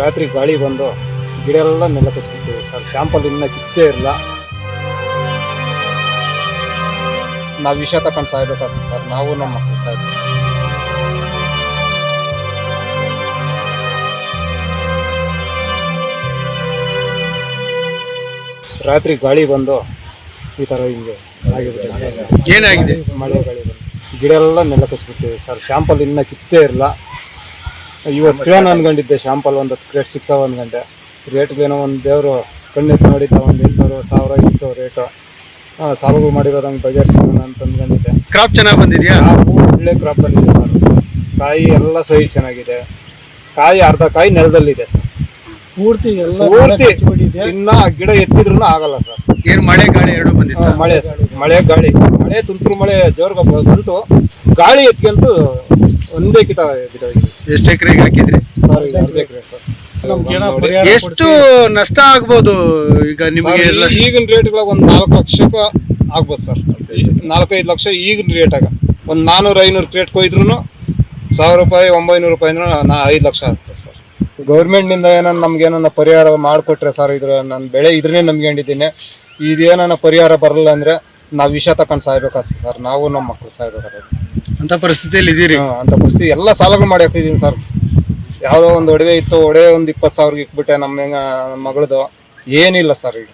ರಾತ್ರಿ ಗಾಳಿ ಬಂದು ಗಿಡ ಎಲ್ಲ ನೆಲ ಕಚ್ಚಿಬಿಟ್ಟಿದೆ ಸರ್. ಶಾಂಪಲ್ ಇನ್ನೂ ಕಿತ್ತೇ ಇಲ್ಲ ನಾವು ವಿಷ ತಕೊಂಡು ಸಾಯ್ಬೇಕಾಗ್ತದೆ ಸರ್? ನಾವು ನಮ್ಮ ಮಕ್ಕಳು ರಾತ್ರಿ ಗಾಳಿ ಬಂದು ಈ ಥರ ಹಿಂಗೆ ಆಗಿಬಿಟ್ಟಿದೆ ಸರ್. ಏನಾಗಿದೆ? ಮಳೆ ಗಾಳಿ ಬಂದು ಗಿಡ ಎಲ್ಲ ನೆಲ ಕಚ್ಚಿಬಿಟ್ಟಿದೆ ಸರ್. ಶಾಂಪಲ್ ಇನ್ನೂ ಕಿತ್ತೇ ಇಲ್ಲ ಇವತ್ತು ಕ್ರೇನ್ ಅನ್ಕೊಂಡಿದ್ದೆ ಶಾಂಪಲ್ ಒಂದು ಹತ್ತು ಕ್ರೇಟ್ ಸಿಗ್ತಾವ ಗಂಟೆ ರೇಟ್ಗೇನೋ ಒಂದು ದೇವರು ಕಣ್ಣೆತ್ತಿ ನೋಡಿದ್ದ ಒಂದು ಎಂಟುನೂರು ಸಾವಿರ ಇತ್ತು ರೇಟು ಸಾಲಗಳು ಮಾಡಿರೋದಂಗೆ ಬಗೆಹರಿಸೋಣ ಅಂತ ಅಂದ್ಕೊಂಡಿದ್ದೆ ಕ್ರಾಪ್ ಚೆನ್ನಾಗಿ ಬಂದಿದೆಯಾ? ಒಳ್ಳೆ ಕ್ರಾಪ್ ಬಂದಿದೆ ಸರ್ ಕಾಯಿ ಎಲ್ಲ ಸಹಿ ಚೆನ್ನಾಗಿದೆ. ಕಾಯಿ ಅರ್ಧ ಕಾಯಿ ನೆಲದಲ್ಲಿದೆ ಸರ್. ಪೂರ್ತಿ ಎಲ್ಲ ಪೂರ್ತಿ ಇನ್ನ ಗಿಡ ಎತ್ತಿದ್ರು ಆಗಲ್ಲ ಸರ್. ಏನು ಮಳೆ ಗಾಳಿ ಎರಡು ಬಂದಿತ್ತು? ಮಳೆ ಸರ್. ಮಳೆ ಗಾಳಿ. ಮಳೆ ತುಂತುರು ಮಳೆ ಜೋರ್ಗ ಬಂತು. ಗಾಳಿ ಎತ್ಕೊಂತು ಒಂದೇ ಕಿತ ಬಿದ್ದೋಗಿದೆ. ಎಷ್ಟು ಎಕರೆಗೆ ಹಾಕಿದ್ರಿ? ಎಷ್ಟು ನಷ್ಟ ಆಗ್ಬೋದು? ಈಗ ನಿಮಗೆ ಈಗಿನ ರೇಟ್ಗಳ ಒಂದು ನಾಲ್ಕು ಲಕ್ಷಕ್ಕೆ ಆಗ್ಬೋದು ಸರ್. ನಾಲ್ಕೈದು ಲಕ್ಷ ಈಗಿನ ರೇಟಾಗ ಒಂದು ನಾನ್ನೂರು ಐನೂರು ಕ್ರೇಟ್ ಕೊಯ್ದ್ರು ಸಾವಿರ ರೂಪಾಯಿ ಒಂಬೈನೂರು ರೂಪಾಯಿ ನಾ ಐದು ಲಕ್ಷ ಆಗ್ತದೆ ಸರ್. ಗೌರ್ಮೆಂಟ್ನಿಂದ ಏನನ್ನ ನಮ್ಗೆ ಏನನ್ನ ಪರಿಹಾರ ಮಾಡಿಕೊಟ್ರೆ ಸರ್ ಇದ್ರ ನನ್ನ ಬೆಳೆ ಇದ್ರನ್ನೇ ನಂಬ್ಕೊಂಡಿದ್ದೀನಿ. ಇದೇನನ್ನ ಪರಿಹಾರ ಬರಲ್ಲ ಅಂದ್ರೆ ನಾವು ವಿಷ ತಕೊಂಡು ಸಾಯ್ಬೇಕಾಗ್ತದೆ ಸರ್. ನಾವು ನಮ್ಮ ಮಕ್ಕಳು ಸಾಯ್ಬೇಕಾಗ್ತದೆ. ಅಂತ ಪರಿಸ್ಥಿತಿಯಲ್ಲಿ ಇದೀರಿ. ಅಂತ ಪರಿಸ್ಥಿತಿ. ಎಲ್ಲ ಸಾಲಗಳು ಮಾಡಿ ಹಾಕಿದ್ದೀನಿ ಸರ್. ಯಾವುದೋ ಒಂದು ಒಡವೆ ಇತ್ತು, ಒಡವೆ ಒಂದು ಇಪ್ಪತ್ತು ಸಾವಿರಕ್ಕೆ ಇಕ್ಬಿಟ್ಟೆ ನಮ್ಮ ಹೆಂಗ ನಮ್ಮ ಮಗಳದು. ಏನಿಲ್ಲ ಸರ್ ಈಗ.